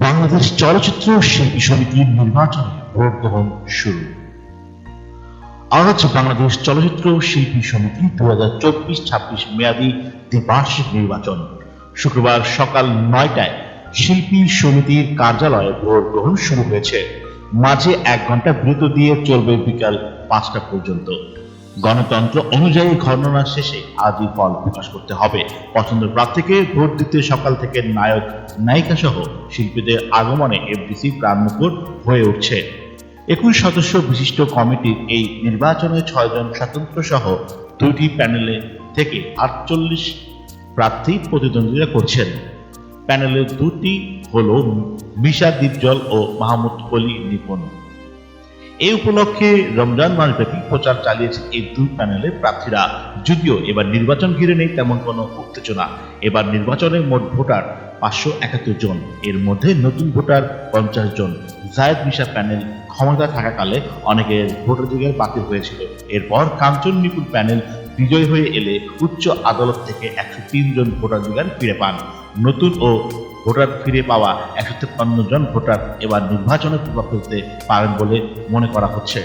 বাংলাদেশ চলচ্চিত্র শিল্পী সমিতির নির্বাচনে ভোট গ্রহণ শুরু। আজ বাংলাদেশ চলচ্চিত্র শিল্পী সমিতি দু হাজার চব্বিশ ছাব্বিশ মেয়াদী দ্বিবার্ষিক নির্বাচন। শুক্রবার সকাল নয়টায় শিল্পী সমিতির কার্যালয়ে ভোট গ্রহণ শুরু হয়েছে। মাঝে এক ঘণ্টা বিরতি দিয়ে চলবে বিকাল পাঁচটা পর্যন্ত। গণতন্ত্র অনুযায়ী গণনা শেষে আজই ফল প্রকাশ করতে হবে। পছন্দের প্রার্থীকে ভোট দিতে সকাল থেকে নায়ক নায়িকা সহ শিল্পীদের আগমনে এফডিসি প্রাণমুখর হয়ে উঠছে। একুশ সদস্য বিশিষ্ট কমিটির এই নির্বাচনে ছয়জন স্বতন্ত্র সহ দুইটি প্যানেলে থেকে আটচল্লিশ প্রার্থী প্রতিদ্বন্দ্বিতা করছেন। প্যানেলের দুটি হল মিশা দীপজল ও মাহমুদ অলি নিপুণ। এই উপলক্ষে রমজান মাসব্যাপী প্রচার চালিয়েছে এই দুই প্যানেলের প্রার্থীরা। যদিও এবার নির্বাচন ঘিরে নেই তেমন কোনো উত্তেজনা। এবার নির্বাচনে মোট ভোটার পাঁচশো একাত্তর জন। এর মধ্যে নতুন ভোটার পঞ্চাশ জন। জায়দ মিশা প্যানেল ক্ষমতা থাকাকালে অনেকের ভোটাধিকার বাতিল হয়েছিল। এরপর কাঞ্চন নিপুণ প্যানেল বিজয় হয়ে এলে উচ্চ আদালত থেকে একশো তিন জন ভোটাধিকার ফিরে পান। নতুন ও ভোটার ফিরে পাওয়া একশো তেপ্পান্ন জন ভোটার এবার নির্বাচনে প্রভাব ফেলতে পারেন বলে মনে করা হচ্ছে।